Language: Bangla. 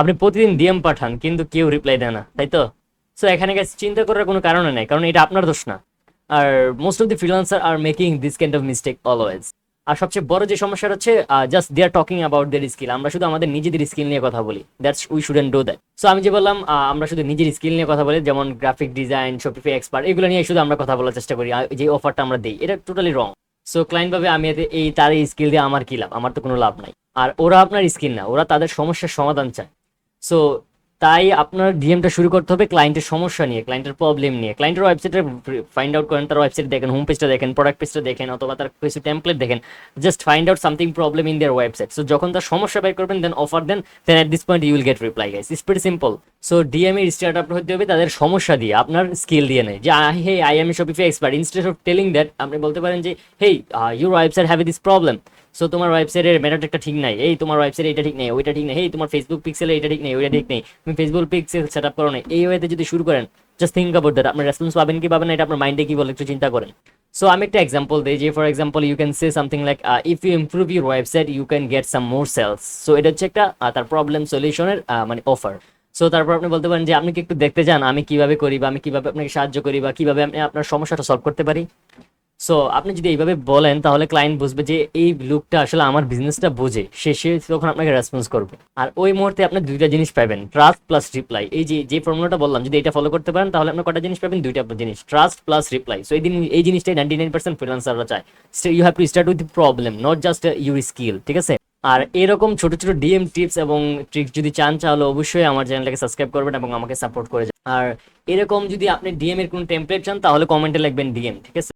আপনি প্রতিদিন ডিএম পাঠান, কিন্তু কেউ রিপ্লাই দেয় না, তাই তো? সো এখানে guys, চিন্তা করার কোনো কারণ নেই, কারণ এটা আপনার দোষ না। আর most of the freelancer are making this kind of mistake always আর সবচেয়ে বড় যে সমস্যা হচ্ছে just they are talking about their skill আমরা শুধু আমাদের নিজেদের স্কিল নিয়ে কথা বলি that's we shouldn't do that so আমি যে বললাম আমরা শুধু নিজের স্কিল নিয়ে কথা বলি, যেমন গ্রাফিক ডিজাইন শপিফাই এক্সপার্ট এগুলো নিয়ে শুধু আমরা কথা বলার চেষ্টা করি যে অফারটা আমরা দিই, এটা টোটালি রং সো ক্লায়েন্ট ভাবে আমি এই, তার এই স্কিল দিয়ে আমার কি লাভ? আমার তো কোনো লাভ নাই। আর ওরা আপনার স্কিল না, ওরা তাদের সমস্যার সমাধান চায়। সো তাই আপনার ডিএমটা শুরু করতে হবে ক্লায়েন্টের সমস্যা নিয়ে ক্লায়েন্টের প্রবলেম নিয়ে। ক্লায়েন্টের ওয়েবসাইটে ফাইন্ড আউট করেন, তার ওয়েবসাইট দেখেন হোম পেজটা দেখেন প্রোডাক্ট পেজটা দেখেন, অথবা তার কিছু টেমপ্লেট দেখেন। Just find out something problem in their website so যখন তার সমস্যা বের করবেন then offer then then at this point you will get reply guys it's very simple so DM এর স্টার্ট আপ হতে হবে তাদের সমস্যা দিয়ে, আপনার স্কিল দিয়ে নেই যে hey I am Shopify expert instead of telling that আপনি বলতে পারেন যে hey your website have this problem so তোমার ওয়েবসাইটের মেটাটা ঠিক নাই। এই, তোমার ওয়েবসাইটে এটা ঠিক নেই, ওইটা ঠিক নেই। এই, তোমার ফেসবুক পিক্সেলে এটা ঠিক নেই, ওইটা ঠিক নেই। তুমি ফেসবুক পিক্সেল সেট আপ করো না এই ওয়েতে যদি শুরু করেন জাস্ট থিঙ্ক অ্যাবাউট দ্যাট আপনার রেসপন্স পাবেন কি পাবেন না, এটা আপনার মাইন্ডে কি বলে, একটু চিন্তা করেন। সো আমি একটা এক্সাম্পল দিই, যে for example you can say something like if you improve your website you can get some more sales so এটা হচ্ছে একটা তার প্রবলেম সলিউশনের মানে অফার সো তারপর আপনি বলতে পারেন যে, আপনি কি একটু দেখতে চান, আমি কীভাবে করি বা আমি কীভাবে আপনাকে সাহায্য করি বা কীভাবে আমি আপনার সমস্যাটা সলভ করতে পারি? সো আপনি যদি এইভাবে বলেন, তাহলে ক্লায়েন্ট বুঝবে যে এই লুকটা আসলে আমার বিজনেসটা বোঝে। সে সে তখন আপনাকে রেসপন্স করবে। আর ওই মুহূর্তে আপনি দুইটা জিনিস পাবেন ট্রাস্ট প্লাস রিপ্লাই এই যে যে ফর্মুলাটা বললাম, যদি এটা ফলো করতে পারেন, তাহলে আপনি কটা জিনিস পাবেন? দুইটা জিনিস ট্রাস্ট প্লাস রিপ্লাই সো এই দিন, এই জিনিসটাই নাইনটি নাইন পার্সেন্ট ফ্রিলান্সাররা চায় you have to start with problem not just your skill ঠিক আছে? আর এরকম ছোট ছোট ডিএম টিপস এবং ট্রিক্স যদি চান, তাহলে অবশ্যই আমার চ্যানেলটাকে সাবস্ক্রাইব করবেন এবং আমাকে সাপোর্ট করে যান। আর এরকম যদি আপনি ডিএম এর কোনো টেমপ্লেট চান, তাহলে কমেন্টে লিখবেন ডিএম ঠিক আছে?